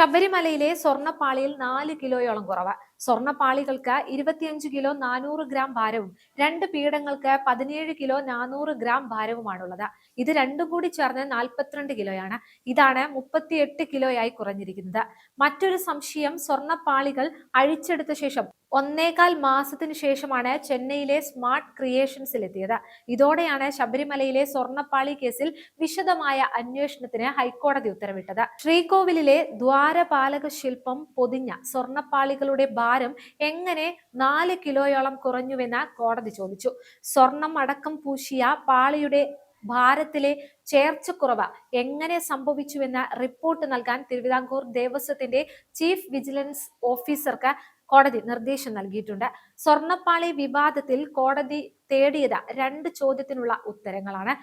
ശബരിമലയിലെ സ്വർണപ്പാളിയിൽ നാല് കിലോയോളം കുറവ്. സ്വർണപ്പാളികൾക്ക് ഇരുപത്തിയഞ്ച് കിലോ നാനൂറ് ഗ്രാം ഭാരവും രണ്ട് പീഠങ്ങൾക്ക് പതിനേഴ് കിലോ നാനൂറ് ഗ്രാം ഭാരവുമാണുള്ളത്. ഇത് രണ്ടും കൂടി ചേർന്ന് നാൽപ്പത്തിരണ്ട് കിലോയാണ്. ഇതാണ് മുപ്പത്തിയെട്ട് കിലോയായി കുറഞ്ഞിരിക്കുന്നത്. മറ്റൊരു സംശയം സ്വർണപ്പാളികൾ അഴിച്ചെടുത്ത ശേഷം ഒന്നേകാൽ മാസത്തിനു ശേഷമാണ് ചെന്നൈയിലെ സ്മാർട്ട് ക്രിയേഷൻസിൽ എത്തിയത് ഇതോടെയാണ് ശബരിമലയിലെ സ്വർണപ്പാളി കേസിൽ വിശദമായ അന്വേഷണത്തിന് ഹൈക്കോടതി ഉത്തരവിട്ടത്. ശ്രീകോവിലിലെ ദ്വാരപാലക ശില്പം പൊതിഞ്ഞ സ്വർണപ്പാളികളുടെ ഭാരം എങ്ങനെ നാല് കിലോയോളം കുറഞ്ഞുവെന്ന് കോടതി ചോദിച്ചു. സ്വർണം അടക്കം പൂശിയ പാളിയുടെ ഭാരത്തിലെ ചേർച്ചക്കുറവ് എങ്ങനെ സംഭവിച്ചുവെന്ന് റിപ്പോർട്ട് നൽകാൻ തിരുവിതാംകൂർ ദേവസ്വത്തിന്റെ ചീഫ് വിജിലൻസ് ഓഫീസർക്ക് കോടതി നിർദ്ദേശം നൽകിയിട്ടുണ്ട്. സ്വർണപ്പാളി വിവാദത്തിൽ കോടതി തേടിയത് രണ്ട് ചോദ്യത്തിനുള്ള ഉത്തരങ്ങളാണ്.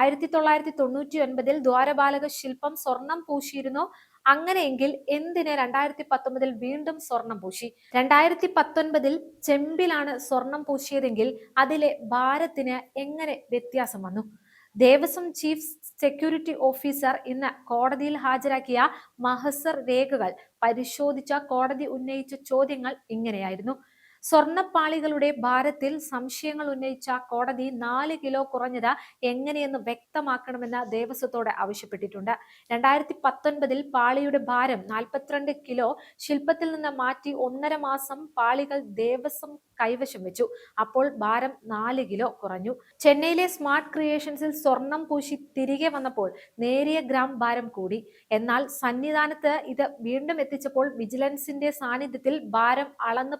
ആയിരത്തി തൊള്ളായിരത്തി തൊണ്ണൂറ്റി ഒൻപതിൽ ദ്വാരപാലക ശില്പം സ്വർണം പൂശിയിരുന്നു. അങ്ങനെയെങ്കിൽ എന്തിന് രണ്ടായിരത്തി പത്തൊമ്പതിൽ വീണ്ടും സ്വർണം പൂശി? രണ്ടായിരത്തി പത്തൊൻപതിൽ ചെമ്പിലാണ് സ്വർണം പൂശിയതെങ്കിൽ അതിലെ ഭാരത്തിന് എങ്ങനെ വ്യത്യാസം വന്നു? ദേവസ്വം ചീഫ് സെക്യൂരിറ്റി ഓഫീസർ ഇന്ന് കോടതിയിൽ ഹാജരാക്കിയ മഹസർ രേഖകൾ പരിശോധിച്ച കോടതി ഉന്നയിച്ച ചോദ്യങ്ങൾ ഇങ്ങനെയായിരുന്നു. സ്വർണപ്പാളികളുടെ ഭാരത്തിൽ സംശയങ്ങൾ ഉന്നയിച്ച കോടതി നാല് കിലോ കുറഞ്ഞത് എങ്ങനെയെന്ന് വ്യക്തമാക്കണമെന്ന് ദേവസ്വത്തോട് ആവശ്യപ്പെട്ടിട്ടുണ്ട്. രണ്ടായിരത്തി പത്തൊൻപതിൽ പാളിയുടെ ഭാരം നാൽപ്പത്തിരണ്ട് കിലോ ശില്പത്തിൽ നിന്ന് മാറ്റി ഒന്നര മാസം പാളികൾ ദേവസ്വം കൈവശം വെച്ചു. അപ്പോൾ ഭാരം നാല് കിലോ കുറഞ്ഞു. ചെന്നൈയിലെ സ്മാർട്ട് ക്രിയേഷൻസിൽ സ്വർണം പൂശി തിരികെ വന്നപ്പോൾ നേരിയ ഗ്രാം ഭാരം കൂടി. എന്നാൽ സന്നിധാനത്ത് ഇത് വീണ്ടും എത്തിച്ചപ്പോൾ വിജിലൻസിന്റെ സാന്നിധ്യത്തിൽ ഭാരം അളന്ന്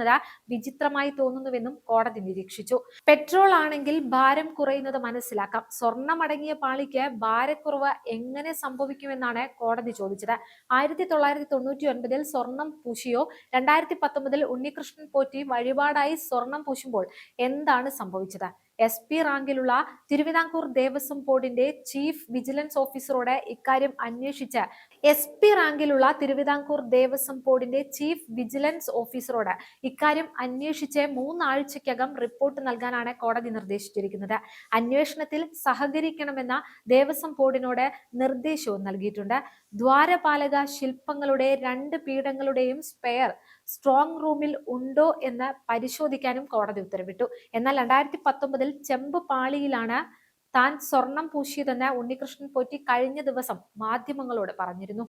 പരിശോധിച്ചില്ലെന്നത് വിചിത്രമായി തോന്നുന്നുവെന്നും കോടതി നിരീക്ഷിച്ചു. പെട്രോൾ ആണെങ്കിൽ ഭാരം കുറയുന്നത് മനസ്സിലാക്കാം. സ്വർണമടങ്ങിയ പാളിക്ക് ഭാരക്കുറവ് എങ്ങനെ സംഭവിക്കുമെന്നാണ് കോടതി ചോദിച്ചത്. ആയിരത്തി തൊള്ളായിരത്തി തൊണ്ണൂറ്റി ഒൻപതിൽ സ്വർണം പൂശിയോ രണ്ടായിരത്തി പത്തൊമ്പതിൽ ഉണ്ണികൃഷ്ണൻ പോറ്റി വഴിപാടായി സ്വർണം പൂശുമ്പോൾ എന്താണ് സംഭവിച്ചത്? എസ് പി റാങ്കിലുള്ള തിരുവിതാംകൂർ ദേവസ്വം ബോർഡിന്റെ ചീഫ് വിജിലൻസ് ഓഫീസറോട് ഇക്കാര്യം അന്വേഷിച്ച് എസ് പി റാങ്കിലുള്ള തിരുവിതാംകൂർ ദേവസ്വം ബോർഡിന്റെ ചീഫ് വിജിലൻസ് ഓഫീസറോട് ഇക്കാര്യം അന്വേഷിച്ച് മൂന്നാഴ്ചയ്ക്കകം റിപ്പോർട്ട് നൽകാനാണ് കോടതി നിർദ്ദേശിച്ചിരിക്കുന്നത്. അന്വേഷണത്തിൽ സഹകരിക്കണമെന്ന ദേവസ്വം ബോർഡിനോട് നിർദ്ദേശവും നൽകിയിട്ടുണ്ട്. ദ്വാരപാലക ശില്പങ്ങളുടെ രണ്ട് പീഠങ്ങളുടെയും സ്പെയർ സ്ട്രോങ് റൂമിൽ ഉണ്ടോ എന്ന് പരിശോധിക്കാനും കോടതി ഉത്തരവിട്ടു. എന്നാൽ രണ്ടായിരത്തി പത്തൊമ്പതിൽ ചെമ്പ് പാളിയിലാണ് താൻ സ്വർണം പൂശിയതെന്ന് ഉണ്ണികൃഷ്ണൻ പോറ്റി കഴിഞ്ഞ ദിവസം മാധ്യമങ്ങളോട് പറഞ്ഞിരുന്നു.